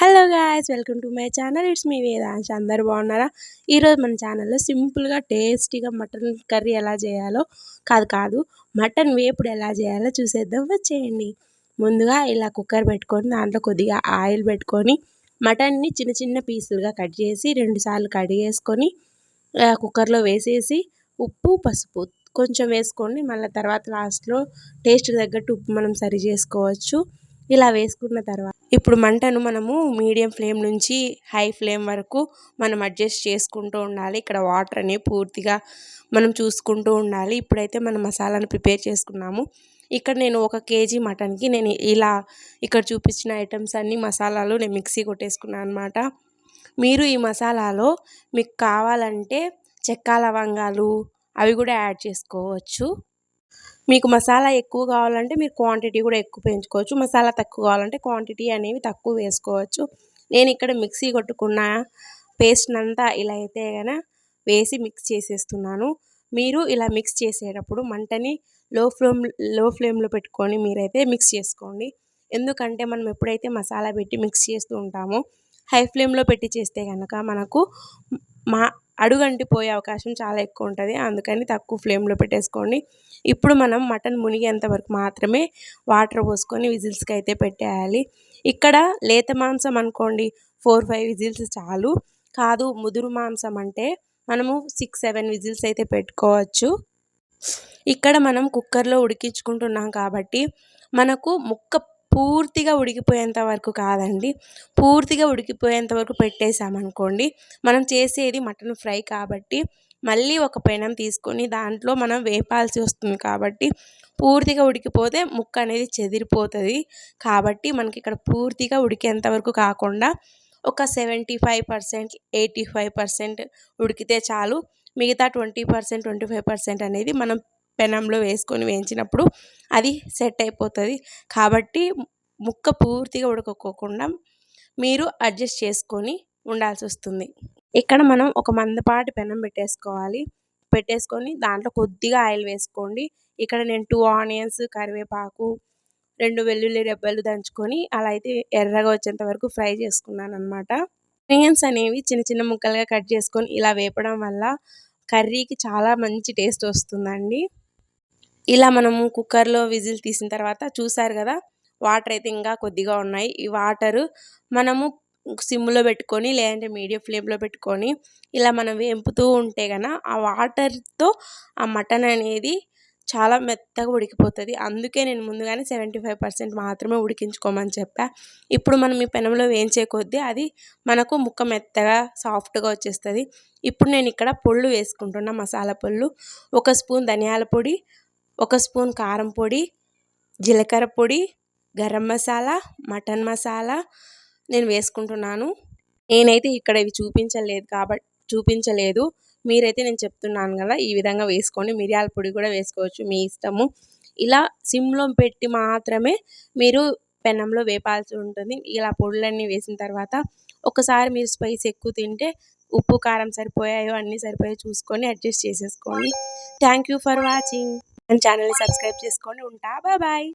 Hello guys welcome to my channel it's me Vedansha అందరు బాగున్నారా? ఈరోజు మన ఛానల్లో సింపుల్గా టేస్టీగా మటన్ కర్రీ ఎలా చేయాలో కాదు కాదు మటన్ వేపుడు ఎలా చేయాలో చూసేద్దాం. వచ్చేయండి. ముందుగా ఇలా కుక్కర్ పెట్టుకొని దాంట్లో కొద్దిగా ఆయిల్ పెట్టుకొని మటన్ని చిన్న చిన్న పీసులుగా కట్ చేసి రెండుసార్లు కడిగేసుకొని కుక్కర్లో వేసేసి ఉప్పు పసుపు కొంచెం వేసుకోండి. మళ్ళీ తర్వాత లాస్ట్లో టేస్ట్ తగ్గట్టు ఉప్పు మనం సరి చేసుకోవచ్చు. ఇలా వేసుకున్న తర్వాత ఇప్పుడు మంటను మనము మీడియం ఫ్లేమ్ నుంచి హై ఫ్లేమ్ వరకు మనం అడ్జస్ట్ చేసుకుంటూ ఉండాలి. ఇక్కడ వాటర్ అనేవి పూర్తిగా మనం చూసుకుంటూ ఉండాలి. ఇప్పుడైతే మనం మసాలాను ప్రిపేర్ చేసుకున్నాము. ఇక్కడ నేను ఒక కేజీ మటన్కి నేను ఇలా ఇక్కడ చూపించిన ఐటమ్స్ అన్ని మసాలాలు నేను మిక్సీ కొట్టేసుకున్నాను అనమాట మీరు ఈ మసాలాలో మీకు కావాలంటే చెక్క లవంగాలు అవి కూడా యాడ్ చేసుకోవచ్చు. మీకు మసాలా ఎక్కువ కావాలంటే మీరు క్వాంటిటీ కూడా ఎక్కువ పెంచుకోవచ్చు. మసాలా తక్కువ కావాలంటే క్వాంటిటీ అనేవి తక్కువ వేసుకోవచ్చు. నేను ఇక్కడ మిక్సీ కొట్టుకున్న పేస్ట్ అంతా ఇలా అయితే కనుక వేసి మిక్స్ చేసేస్తున్నాను. మీరు ఇలా మిక్స్ చేసేటప్పుడు మంటని లో ఫ్లేమ్లో ఫ్లేమ్లో పెట్టుకొని మీరైతే మిక్స్ చేసుకోండి. ఎందుకంటే మనం ఎప్పుడైతే మసాలా పెట్టి మిక్స్ చేస్తూ ఉంటామో హై ఫ్లేమ్లో పెట్టి చేస్తే కనుక మనకు మా అడుగంటిపోయే అవకాశం చాలా ఎక్కువ ఉంటుంది అందుకని తక్కువ ఫ్లేమ్లో పెట్టేసుకోండి. ఇప్పుడు మనం మటన్ మునిగేంత వరకు మాత్రమే వాటర్ పోసుకొని విజిల్స్కి అయితే పెట్టేయాలి. ఇక్కడ లేత మాంసం అనుకోండి ఫోర్ ఫైవ్ విజిల్స్ చాలు. కాదు ముదురు మాంసం అంటే మనము సిక్స్ సెవెన్ విజిల్స్ అయితే పెట్టుకోవచ్చు. ఇక్కడ మనం కుక్కర్లో ఉడికించుకుంటున్నాం కాబట్టి మనకు ముక్క పూర్తిగా ఉడికిపోయేంత వరకు కాదండి. పూర్తిగా ఉడికిపోయేంత వరకు పెట్టేసామనుకోండి మనం చేసేది మటన్ ఫ్రై కాబట్టి మళ్ళీ ఒక పెనం తీసుకొని దాంట్లో మనం వేపాల్సి వస్తుంది కాబట్టి పూర్తిగా ఉడికిపోతే ముక్క అనేది చెదిరిపోతుంది. కాబట్టి మనకి ఇక్కడ పూర్తిగా ఉడికేంత వరకు కాకుండా ఒక seventy five percent eighty five percent ఉడికితే చాలు. మిగతా twenty percent twenty five percent అనేది మనం పెనంలో వేసుకొని వేయించినప్పుడు అది సెట్ అయిపోతుంది. కాబట్టి ముక్క పూర్తిగా ఉడకకోకుండా మీరు అడ్జస్ట్ చేసుకొని ఉండాల్సి వస్తుంది. ఇక్కడ మనం ఒక మందపాటి పెనం పెట్టేసుకోవాలి. పెట్టేసుకొని దాంట్లో కొద్దిగా ఆయిల్ వేసుకోండి. ఇక్కడ నేను టూ ఆనియన్స్ కరివేపాకు రెండు వెల్లుల్లి రెబ్బలు దంచుకొని అలా అయితే ఎర్రగా వచ్చేంత వరకు ఫ్రై చేసుకున్నాను అనమాట ఆనియన్స్ అనేవి చిన్న చిన్న ముక్కలుగా కట్ చేసుకొని ఇలా వేపడం వల్ల కర్రీకి చాలా మంచి టేస్ట్ వస్తుందండి. ఇలా మనము కుక్కర్లో విజిల్ తీసిన తర్వాత చూసారు కదా వాటర్ అయితే ఇంకా కొద్దిగా ఉన్నాయి. ఈ వాటరు మనము సిమ్లో పెట్టుకొని లేదంటే మీడియం ఫ్లేమ్లో పెట్టుకొని ఇలా మనం వేంపుతూ ఉంటే కనుక ఆ వాటర్తో ఆ మటన్ అనేది చాలా మెత్తగా ఉడికిపోతుంది. అందుకే నేను ముందుగానే సెవెంటీ ఫైవ్ పర్సెంట్ మాత్రమే ఉడికించుకోమని చెప్పా. ఇప్పుడు మనం ఈ పెనంలో వేయించే కొద్దీ అది మనకు ముక్క మెత్తగా సాఫ్ట్గా వచ్చేస్తుంది. ఇప్పుడు నేను ఇక్కడ పొళ్ళు వేసుకుంటున్నా మసాలా పొళ్ళు. ఒక స్పూన్ ధనియాల పొడి ఒక స్పూన్ కారం పొడి జీలకర్ర పొడి గరం మసాలా మటన్ మసాలా నేను వేసుకుంటున్నాను. నేనైతే ఇక్కడ ఇవి చూపించలేదు కాబట్టి చూపించలేదు. మీరైతే నేను చెప్తున్నాను కదా ఈ విధంగా వేసుకొని మిరియాల పొడి కూడా వేసుకోవచ్చు మీ ఇష్టము. ఇలా సిమ్లో పెట్టి మాత్రమే మీరు పెనంలో వేపాల్సి ఉంటుంది. ఇలా పొడులన్నీ వేసిన తర్వాత ఒకసారి మీరు స్పైస్ ఎక్కువ తింటే ఉప్పు కారం సరిపోయాయో అన్నీ సరిపోయాయో చూసుకొని అడ్జస్ట్ చేసేసుకోండి. Thank you for watching. And ఛానల్ని సబ్స్క్రైబ్ చేసుకొని ఉంటా. బాయ్.